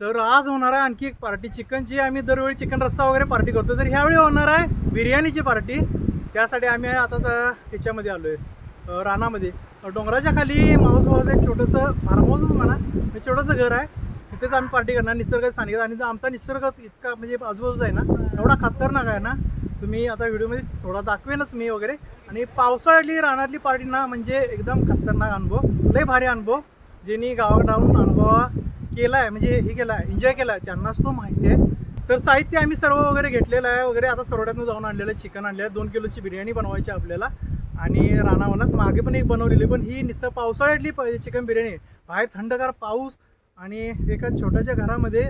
तर आज होणार आहे आणखी एक पार्टी. चिकनची आम्ही दरवेळी चिकन रस्सा वगैरे पार्टी करतो. तर ह्यावेळी होणार आहे बिर्याणीची पार्टी. त्यासाठी आम्ही आता त्या ह्याच्यामध्ये आलो आहे रानामध्ये. डोंगराच्या खाली माऊस एक छोटंसं फार्म हाऊसच म्हणा. हे छोटंसं घर आहे. तिथेच आम्ही पार्टी करणार. निसर्ग सांगितलं आणि आमचा निसर्ग इतका म्हणजे आजूबाजूचा आहे ना एवढा खतरनाक आहे ना तुम्ही आता व्हिडिओमध्ये थोडा दाखवेनच मी वगैरे. आणि पावसाळ्यातली रानातली पार्टी ना म्हणजे एकदम खतरनाक अनुभव. लय भारी अनुभव. ज्यांनी गावात राहून अनुभव केला आहे म्हणजे हे केला आहे एन्जॉय केला आहे त्यांनाच तो माहिती आहे. तर साहित्य आम्ही सर्व वगैरे घेतलेलं आहे वगैरे आता सरवड्यातून जाऊन आणलेलं आहे चिकन आणलेलं आहे दोन किलोची बिर्याणी बनवायची आपल्याला. आणि रानावनात मागे पण एक बनवलेली पण ही निसर्ग पावसाळ्यातली पाहिजे चिकन बिर्याणी बाहेर थंडगार पाऊस आणि एका छोट्याशा घरामध्ये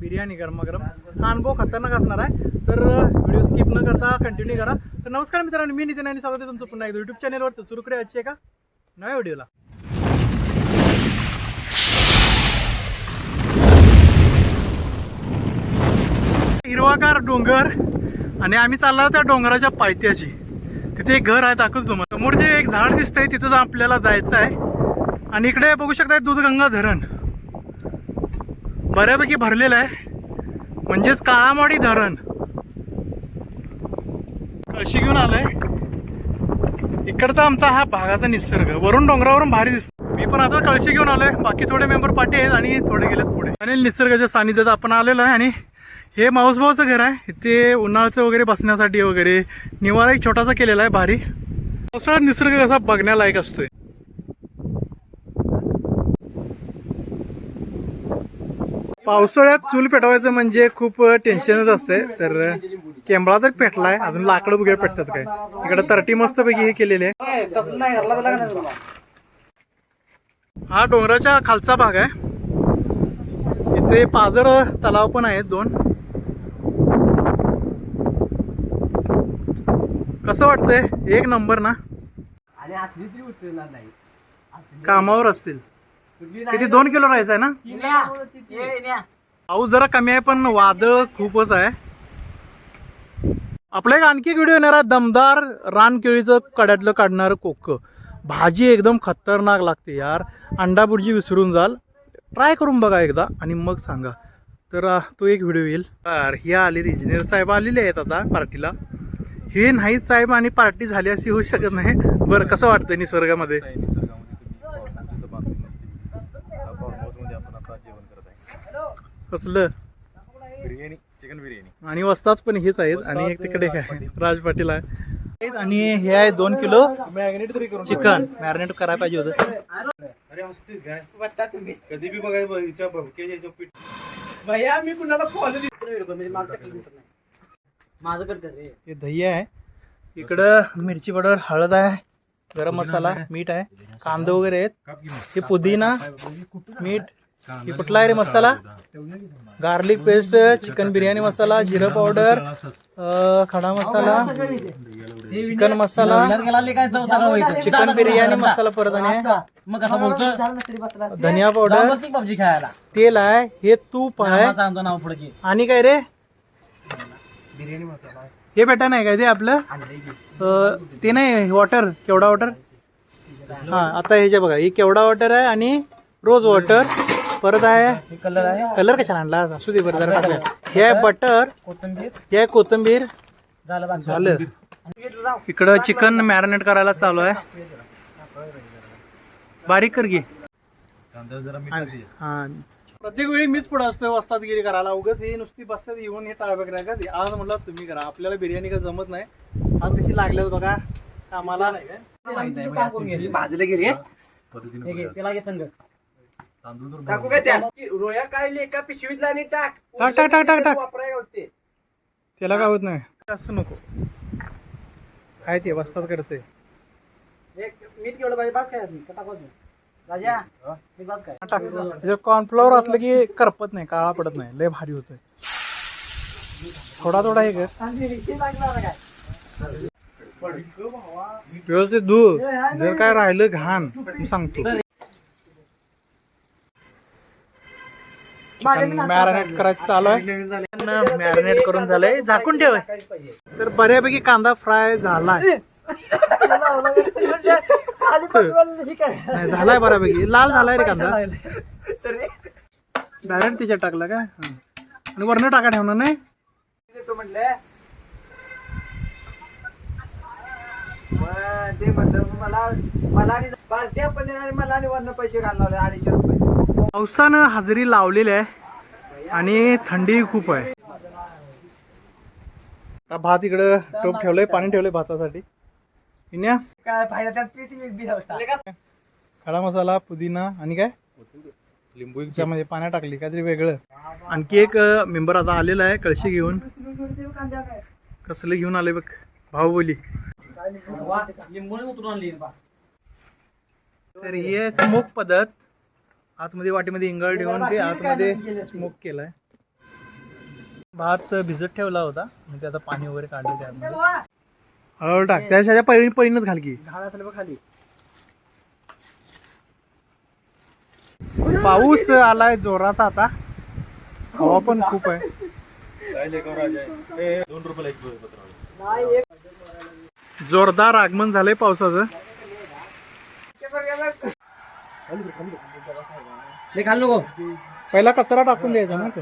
बिर्याणी गरमागरम. हा अनुभव खतरनाक असणार आहे. तर व्हिडिओ स्किप न करता कंटिन्यू करा. तर नमस्कार मित्रांनो मी नितीन आणि स्वागत आहे तुमचं पुन्हा एकदा यूट्यूब चॅनलवर तर सुरू करूया आजच्या एका नव्या व्हिडिओला हिरवागार डोंगर आणि आम्ही चालला त्या डोंगराच्या पायथ्याशी. तिथे एक घर आहे दाखवतो तुम्हाला. समोर जे एक झाड दिसतंय तिथं आपल्याला जायचं आहे. आणि इकडे बघू शकता दूधगंगा धरण बऱ्यापैकी भरलेलं आहे. म्हणजेच काळामाडी धरण. कळशी घेऊन आलोय. इकडचा आमचा हा भागाचा निसर्ग. वरून डोंगरावरून भारी दिसतो मी पण आता कळशी घेऊन आलोय. बाकी थोडे मेंबर पाठी आहेत आणि थोडे गेलेत पुढे. आणि निसर्गाच्या सानिध्यात आपण आलेलो आहे आणि हे माऊसभाऊचं घर आहे. इथे उन्हाळचं वगैरे बसण्यासाठी वगैरे. निवारा एक छोटासा केलेला आहे भारी. पावसाळ्यात निसर्ग कसा बघण्यालायक असतोय. पावसाळ्यात चूल पेटवायचं म्हणजे खूप टेन्शनच असते तर केंबळा तर पेटलाय अजून लाकडं वगैरे पेटतात काय. इकडे तरटी मस्त पैकी हे केलेले आहे. हा डोंगराच्या खालचा भाग आहे. इथे पाझर तलाव पण आहेत दोन. कसं वाटतंय? एक नंबर ना? आणि असली तरी उचलणार नाही. असली. कामावर असतील. कुठली किती? दोन किलो राहायचं आहे ना? पाऊस जरा कमी आहे पण वादळ खूपच आहे. आपल्या एक आणखी व्हिडिओ येणार आहे दमदार रानकेळीचं कड्यातलं काढणारं कोक. भाजी एकदम खतरनाक लागते यार. अंडा बुर्जी विसरून जाल. ट्राय करून बघा एकदा आणि मग सांगा. तर अं, तो एक व्हिडिओ येईल. तर ही आले इंजिनियर साहेब. आलेले आहेत आता पार्टीला. हे नाहीच साहेब आणि पार्टी झाली अशी होऊ शकत नाही. बरं कसं वाटतं निसर्गामध्ये? कसलं? बिर्याणी चिकन बिर्याणी. आणि वस्तात पण हेच आहेत आणि एक तिकडे काय? राज पाटील आहे. आहेत आणि हे आहे दोन किलो मॅग्नेट तरी करून चिकन. मॅरिनेट करायला पाहिजे होतं. अरे हसतेस काय? कधी बी बघाय हिच्या भुकेच्या हिच्या पीठ भैया मी कुणाला फॉलो म्हणजे दिसत नाही माझं कट कर रे? हे दही आहे. इकडं मिरची पावडर हळद आहे गरम मसाला मीठ आहे कांदे वगैरे आहेत. हे पुदिना मीठ हे कुठला आहे रे masala? Garlic paste chicken biryani masala जिरं पावडर अं, खडा मसाला चिकन मसाला चिकन बिर्याणी मसाला परत आणि मग कसं बोलतो धनिया पावडर पबजी खेळायला. तेल आहे हे तूप आहे. नाव पुढे आणि काय रे? बिर्याणी मसाला हे भेटा नाही काय ते आपलं? अं, ते नाही वॉटर केवढा वॉटर हा आता ह्याच्या बघा ही केवढा वॉटर आहे आणि रोज वॉटर परत आहे कलर आहे? कलर कशाला आणला? असू दे बरं जरा टाकूया. हे आहे बटर कोथिंबीर. हे आहे कोथिंबीर. झालं बाकी. झालं. इकडं चिकन मॅरिनेट करायला चालू आहे. बारीक कर घे. हा. प्रत्येक वेळी मीच पुढे असतोय वस्तादगिरी करायला. उगाच ही नुसती बसतात येऊन हे टाळबेक नाही का? आज म्हटलं तुम्ही करा. आपल्याला बिर्याणी का जमत नाही. आज कशी लागल्यात बघा. आम्हाला भाजलं गिरी हे त्याला घे संग टाकू काय त्या रोया काय एका पिशवीतला आणि टाक. टाक, टाक, टाक, टाक, त्याला काय होत नाही. असं नको. आहे ते वस्ताद करते एक मीठ केवढं पाहिजे? पाच काय का कॉर्नफ्लॉवर असलं की करपत नाही काळा पडत नाही लय भारी होतोय. थोडा थोडा हे कर. व्यवस्थित धु. जर काय राहिलं घाण मी सांगतो. मॅरिनेट करायचं चालू आहे. मॅरिनेट करून झालंय झाकून ठेव. तर बऱ्यापैकी कांदा फ्राय झालाय. नाही झालाय बऱ्यापैकी. लाल झालाय रे कांदा. डायरेक्ट तिच्यात टाकला काय आणि वरनं टाका ठेवणार नाही? देतो म्हटलं मग ते म्हणलं मग मला मला आणि पार्टी देणार मला आणि वरनं पैसे घालणार अडीचशे रुपये पावसानं हजेरी लावलेली आहे आणि थंडी खूप आहे. आता भात इकडं टोप ठेवलंय पाणी ठेवलंय भातासाठी. इन्या? काय फायदा त्यात पीस बी होता खडा मसाला पुदिना आणि काय? लिंबू त्याच्यामध्ये पाण्यात टाकली काहीतरी वेगळं. आणखी एक मेंबर आता आलेला आहे कळशी घेऊन. कसलं घेऊन आले बघ भाऊ बोली. तर ही आहे स्मोक पद्धत. आतमध्ये वाटीमध्ये इंगळ ठेवून ते आतमध्ये स्मोक केलाय. भात भिजत ठेवला होता. म्हणजे आता पाणी वगैरे काढले त्यामध्ये हळूहळू टाक. त्याच्या पहिली पहिलीच घाल की. घाल असेल बघ खाली. पाऊस आलाय जोराचा आता. हवा पण खूप आहे. दोन रुपयाला एक जोरदार आगमन झालंय पावसाचं. हे घाल नको. पहिला कचरा टाकून द्यायचा ना तो.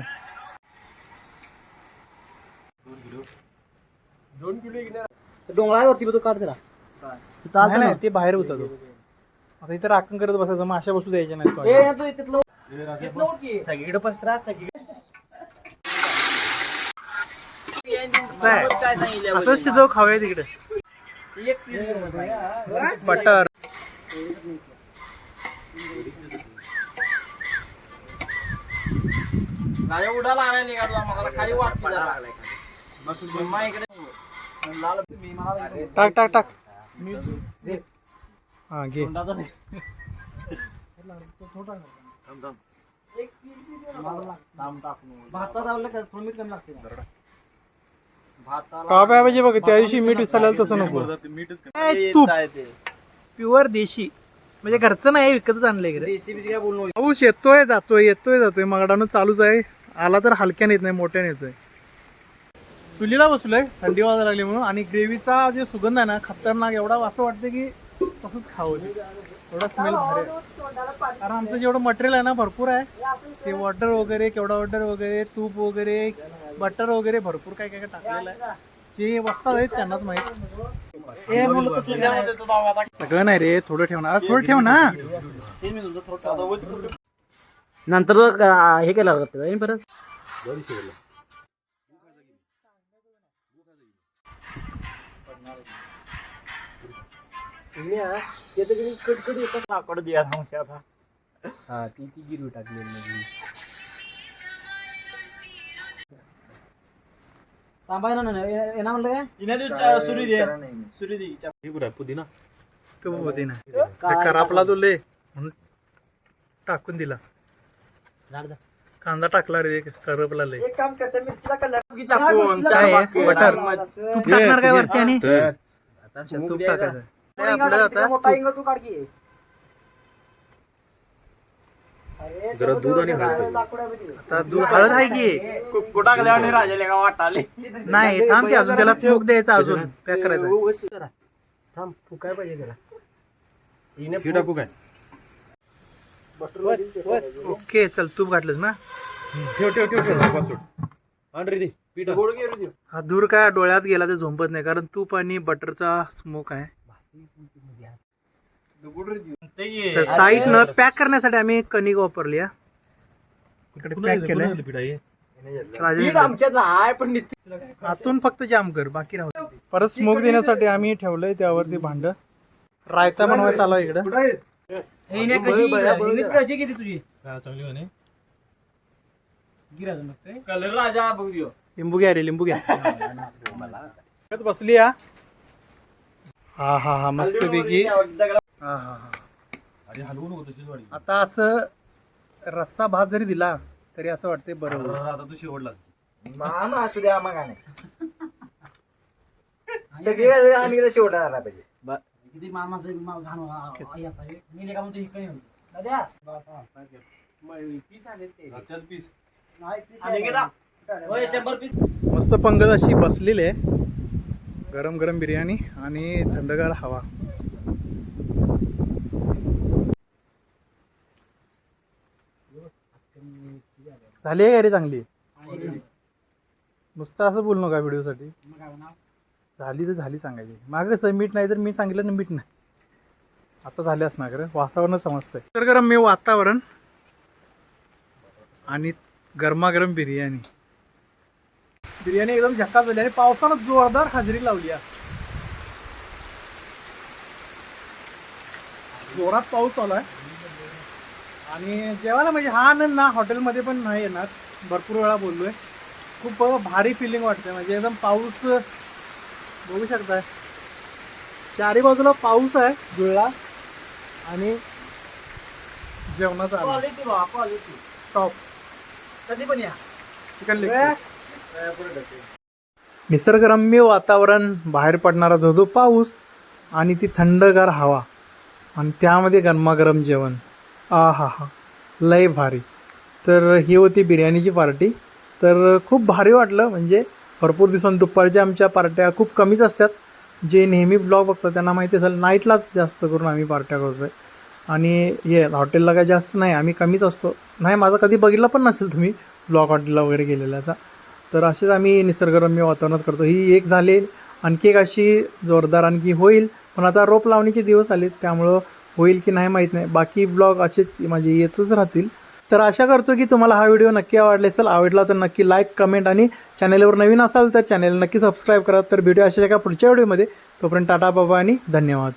डोंगरावरती तो काढ त्याला. नाही, नाही ते बाहेर होता तो. आता इथे राखण करत बसायचं मग अशा बसू द्यायच्या नाही तो सगळीकडे पसरा सगळीकडे असं शिजव खाऊया तिकडे. बटर. राजा उडाला आणायला निघाला मला खाली जरा. इकडे मला टाक टाक टाक. हा घे. का पाहिजे बघ त्या दिवशी मीठ विसरलेलं तसं नको. काय तूप. प्युअर देशी. म्हणजे घरचं नाही विकतच आणलंय बोलू नको. पाऊस येतोय जातोय येतोय जातोय. मगडानं चालूच आहे. आला तर हलक्याने येत नाही मोठ्याने येतोय चुलीला बसलोय थंडी वाजायला लागली म्हणून. आणि ग्रेव्हीचा जे सुगंध आहे ना खतरनाक. एवढा असं वाटतं की तसंच खावं एवढा स्मेल भारी आहे. कारण आमचं जेवढं मटेरियल आहे ना भरपूर आहे. ते वॉटर वगैरे केवढा वॉटर वगैरे तूप वगैरे बटर वगैरे भरपूर काय काय काय टाकलेलं आहे. जे वस्तात आहेत त्यांनाच माहीत. सगळं नाही रे थोडं ठेवणार थोडं ठेव ना. नंतर हे केलं होतं परत हा ती ती गिरवी टाकली सांभाळ ना येणार म्हणलं काय? सुरी दे. सुरी दे हे पुदिना. तो होती ना ते करापला तो ले म्हणून टाकून दिला. झाड कांदा टाकला रे करपला लय. एक काम करते मिरचीला कलर काय आहे? बटर. तूप टाकणार काय वरती आणि? तूप टाकायचं हे आता मोठा इंग तू काढ की. जरा दूध आणि हळद आता दूध हळद आहे की? टाकल्या आणि राजाले का वाटाले? नाही थांब की अजून त्याला स्मोक द्यायचा अजून. पॅक करायचं. थांब फुकाय पाहिजे त्याला हे ओके चल तूप घातलंस ना? ठेव ठेव ठेव ठेव. हा दूर काय डोळ्यात गेला ते झोंपत नाही कारण तूप आणि बटरचा स्मोक आहे. तर साईड न पॅक करण्यासाठी आम्ही कणिक वापरली हा. इकडे पॅक केलंय. पीठ राजेंद्र. आमच्यात पण आतून फक्त जाम कर बाकी राहू दे. परत स्मोक देण्यासाठी आम्ही ठेवलंय त्यावरती भांड. रायता बनवायचा चालू आहे इकडं. कशी किती तुझी? हा, चांगली म्हणे. कलर राजा बघ दियो लिंबू घ्या रे लिंबू घ्या. बसली हा. हा हा हा मस्त पैकी. हा हा हा. अरे हलवू नको तशीच वाढी आता असं रस्सा भात जरी दिला तरी असं वाटते बरोबर आता तू शेवटला मामा असू द्या मग सगळे आम्ही इकडे शेवटा आला पाहिजे. किती मामा मी का म्हणतो इकडे त्यात पीस शंभर पीस. मस्त पंगत अशी बसलेली आहे. गरम गरम बिर्याणी आणि थंडगार हवा. झाली आहे रे चांगली? नुसतं असं बोल नका व्हिडिओसाठी. झाली तर झाली सांगायची. मागं सर मीठ नाही तर मी सांगितलं ना मीठ नाही. आता झाले असणार खरं. वासावरनं समजतंय. तर गरम मी वातावरण आणि गरमागरम बिर्याणी. बिर्याणी एकदम झक्कास झाली आणि पावसानं जोरदार हजेरी लावली जोरात पाऊस चालू आहे. आणि जेवायला म्हणजे हा आनंद ना हॉटेलमध्ये पण नाही येणार. भरपूर वेळा बोललोय. खूप भारी फिलिंग वाटते म्हणजे एकदम पाऊस बघू शकताय. चारी बाजूला पाऊस आहे जुळला. आणि जेवणाचा. क्वालिटी क्वालिटी टॉप कधी पण या. चिकन लेग निसर्गरम्य वातावरण बाहेर पडणारा धोधो पाऊस आणि ती थंडगार हवा आणि त्यामध्ये गरमागरम जेवण. आ हा हा लय भारी. तर ही होती बिर्याणीची पार्टी. तर खूप भारी वाटलं म्हणजे भरपूर दिवसांनी दुपारच्या आमच्या पार्ट्या खूप कमीच असतात. जे नेहमी ब्लॉग बघतात त्यांना माहिती असेल नाईटलाच जास्त करून आम्ही पार्ट्या करतो आहे आणि हे हॉटेलला काय जास्त नाही आम्ही कमीच असतो. नाही माझं कधी बघितलं पण नसेल तुम्ही ब्लॉग हॉटेलला वगैरे गेलेल्याचा. तर असेच आम्ही निसर्गरम्य वातावरणात करतो. ही एक झाली आणखी एक अशी जोरदार आणखी होईल. पण आता रोप लावणीचे दिवस आलेत त्यामुळं होईल की नाही माहीत नाही. बाकी ब्लॉग असेच माझे येतच राहतील. तर आशा करतो की तुम्हाला हा व्हिडिओ नक्की आवडला असेल. आवडला तर नक्की लाईक कमेंट आणि चॅनेलवर नवीन असाल तर चॅनेल नक्की सबस्क्राईब करा. तर व्हिडिओ अशा एका पुढच्या व्हिडिओमध्ये. तोपर्यंत टाटा बाबा आणि धन्यवाद.